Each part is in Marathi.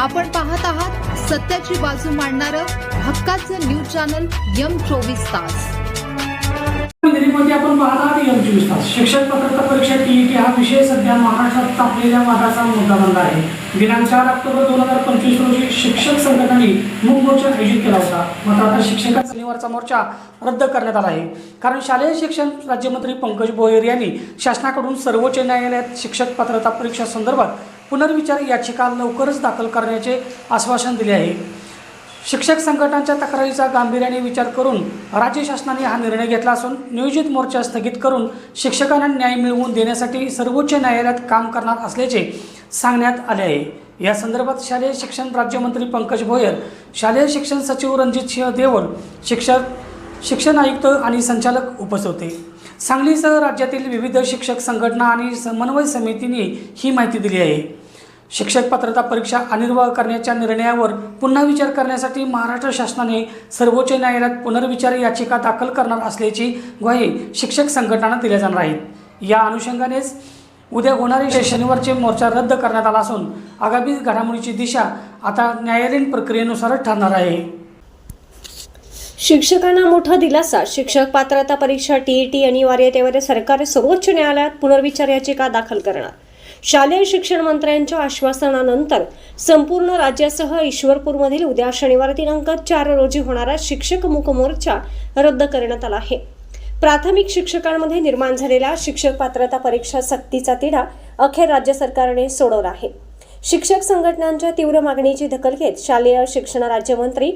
आपण पाहत आहात सत्याची बाजू मांडणारं हक्काचं न्यूज चॅनल यम चोवीस तास. आपण पाहत आहात यम चोवीस तास. शिक्षक पात्रता परीक्षा टीईटी हा विषय सध्या महाराष्ट्रात तापलेल्या वादाचा मुद्दा बनला आहे. दिनांक चार ऑक्टोबर दोन हजार पंचवीस रोजी शिक्षक संघटनांनी मूक मोर्चा आयोजित केला होता. मात्र आता शिक्षकांचा शनिवारचा मोर्चा रद्द करण्यात आला आहे. कारण शालेय शिक्षण राज्यमंत्री पंकज भोयर यांनी शासनाकडून सर्वोच्च न्यायालयात शिक्षक पात्रता परीक्षा संदर्भात पुनर्विचार याचिका लवकरच दाखल करण्याचे आश्वासन दिले आहे. शिक्षक संघटनांच्या तक्रारीचा गांभीर्याने विचार करून राज्य शासनाने हा निर्णय घेतला असून नियोजित मोर्चा स्थगित करून शिक्षकांना न्याय मिळवून देण्यासाठी सर्वोच्च न्यायालयात काम करणार असल्याचे सांगण्यात आले आहे. या संदर्भात शालेय शिक्षण राज्यमंत्री पंकज भोयर शालेय शिक्षण सचिव रणजित सिंह देवल शिक्षक शिक्षण आयुक्त आणि संचालक उपस्थित होते. सांगलीसह राज्यातील विविध शिक्षक संघटना आणि समन्वय समितीने ही माहिती दिली आहे. शिक्षक पात्रता परीक्षा अनिर्वाह करण्याच्या निर्णयावर पुन्हा विचार करण्यासाठी महाराष्ट्र शासनाने सर्वोच्च न्यायालयात पुनर्विचार याचिका दाखल करणार असल्याची ग्वाही शिक्षक संघटना दिल्या जाणार आहेत. या अनुषंगानेच उद्या होणारे शनिवारचे मोर्चा रद्द करण्यात आला असून आगामी घडामोडीची दिशा आता न्यायालयीन प्रक्रियेनुसारच ठरणार आहे. शिक्षकांना मोठा दिलासा. शिक्षक पात्रता परीक्षा टीईटी अनिवार्यतेवर सरकार सर्वोच्च न्यायालयात पुनर्विचार याचिका दाखल करणार. शालेय शिक्षण मंत्र्यांच्या आश्वासनानंतर संपूर्ण राज्यासह ईश्वरपूरमधील उद्या शनिवार दिनांक चार रोजी होणारा शिक्षक मूक मोर्चा रद्द करण्यात आला आहे. प्राथमिक शिक्षकांमध्ये निर्माण झालेला शिक्षक पात्रता परीक्षा सक्तीचा तिढा अखेर राज्य सरकारने सोडवला आहे. शिक्षक संघटनांच्या तीव्र मागणीची दखल घेत शालेय शिक्षण राज्यमंत्री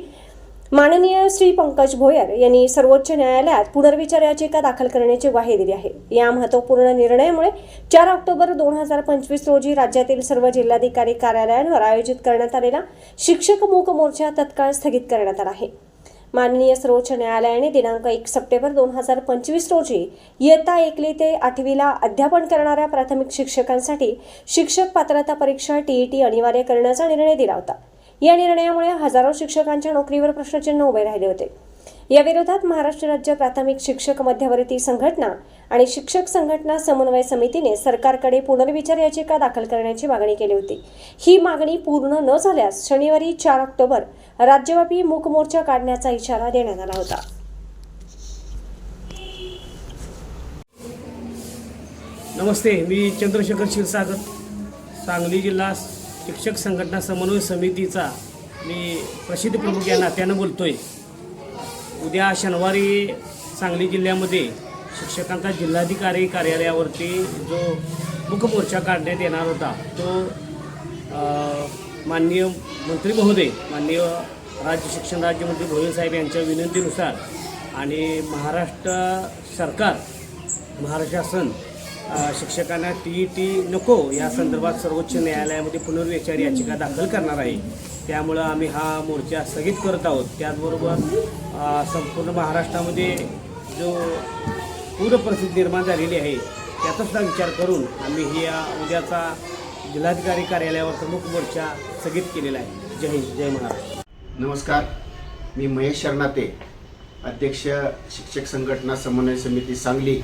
माननीय श्री पंकज भोयर यांनी सर्वोच्च न्यायालयात पुनर्विचार याचिका दाखल करण्याची ग्वाही दिली आहे. या महत्त्वपूर्ण निर्णयामुळे चार ऑक्टोबर दोन हजार पंचवीस रोजी राज्यातील सर्व जिल्हाधिकारी कार्यालयांवर आयोजित करण्यात आलेला शिक्षक मूक मोर्चा तत्काळ स्थगित करण्यात आला आहे. माननीय सर्वोच्च न्यायालयाने दिनांक एक सप्टेंबर दोन हजार पंचवीस रोजी इयत्ता एकली ते आठवीला अध्यापन करणाऱ्या प्राथमिक शिक्षकांसाठी शिक्षक पात्रता परीक्षा टीईटी अनिवार्य करण्याचा निर्णय दिला होता. या निर्णयामुळे हजारो शिक्षकांच्या नोकरीवर प्रश्नचिन्ह उभे राहिले होते. या विरोधात महाराष्ट्र राज्य प्राथमिक शिक्षक मध्यवर्ती संघटना आणि शिक्षक संघटना समन्वय समितीने सरकारकडे पुनर्विचार याचिका दाखल करण्याची मागणी केली होती. ही मागणी पूर्ण न झाल्यास शनिवारी चार ऑक्टोबर राज्यव्यापी मूक मोर्चा काढण्याचा इशारा देण्यात आला होता. नमस्ते मी चंद्रशेखर क्षीरसागर सांगली जिल्हा शिक्षक संघटना समन्वय समितीचा मी प्रसिद्ध प्रमुख या नात्यानं बोलतो आहे उद्या शनिवारी सांगली जिल्ह्यामध्ये शिक्षकांचा जिल्हाधिकारी कार्यालयावरती जो मुखमोर्चा काढण्यात येणार होता तो माननीय मंत्री महोदय माननीय राज्य शिक्षण राज्यमंत्री भोयर साहेब यांच्या विनंतीनुसार आणि महाराष्ट्र सरकार महाराष्ट्र शासन शिक्षकांना टी ई टी नको या संदर्भात सर्वोच्च न्यायालयामध्ये पुनर्विचार याचिका दाखल करणार आहे. त्यामुळं आम्ही हा मोर्चा स्थगित करत आहोत. त्याचबरोबर संपूर्ण महाराष्ट्रामध्ये जो पूरपरिस्थिती निर्माण झालेली आहे त्याचासुद्धा विचार करून आम्ही ही या उद्याचा जिल्हाधिकारी कार्यालयावर प्रमुख मोर्चा स्थगित केलेला आहे. जय हिंद जय महाराष्ट्र. नमस्कार. मी महेश शरणाते अध्यक्ष शिक्षक संघटना समन्वय समिती सांगली.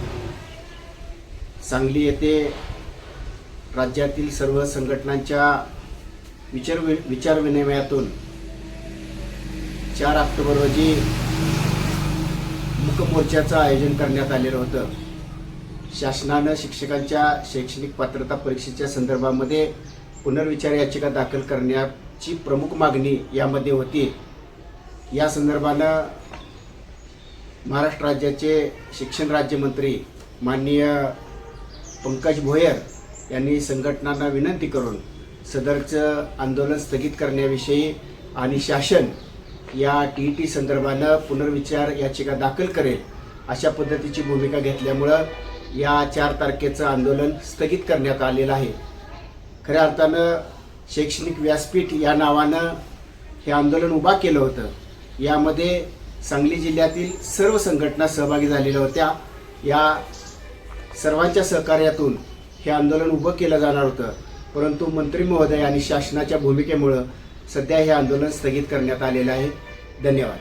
सांगली येथे राज्यातील सर्व संघटनांच्या विचार विचारविनिमयातून चार ऑक्टोबर रोजी मुकमोर्चाचं आयोजन करण्यात आलेलं होतं. शासनानं शिक्षकांच्या शैक्षणिक पात्रता परीक्षेच्या संदर्भामध्ये पुनर्विचार याचिका दाखल करण्याची प्रमुख मागणी यामध्ये होती. या संदर्भानं महाराष्ट्र राज्याचे शिक्षण राज्यमंत्री माननीय पंकज भोयर यांनी संघटनांना विनंती करून सदरचं आंदोलन स्थगित करण्याविषयी आणि शासन या टी ई टी संदर्भानं पुनर्विचार याचिका दाखल करेल अशा पद्धतीची भूमिका घेतल्यामुळं या चार तारखेचं आंदोलन स्थगित करण्यात आलेलं आहे. खऱ्या अर्थानं शैक्षणिक व्यासपीठ या नावानं हे आंदोलन उभा केलं होतं. यामध्ये सांगली जिल्ह्यातील सर्व संघटना सहभागी झालेल्या होत्या. या सर्वांच्या सहकार्यातून हे आंदोलन उभं केलं जाणार होतं. परंतु मंत्री महोदय आणि शासनाच्या भूमिकेमुळं सध्या हे आंदोलन स्थगित करण्यात आलेलं आहे. धन्यवाद.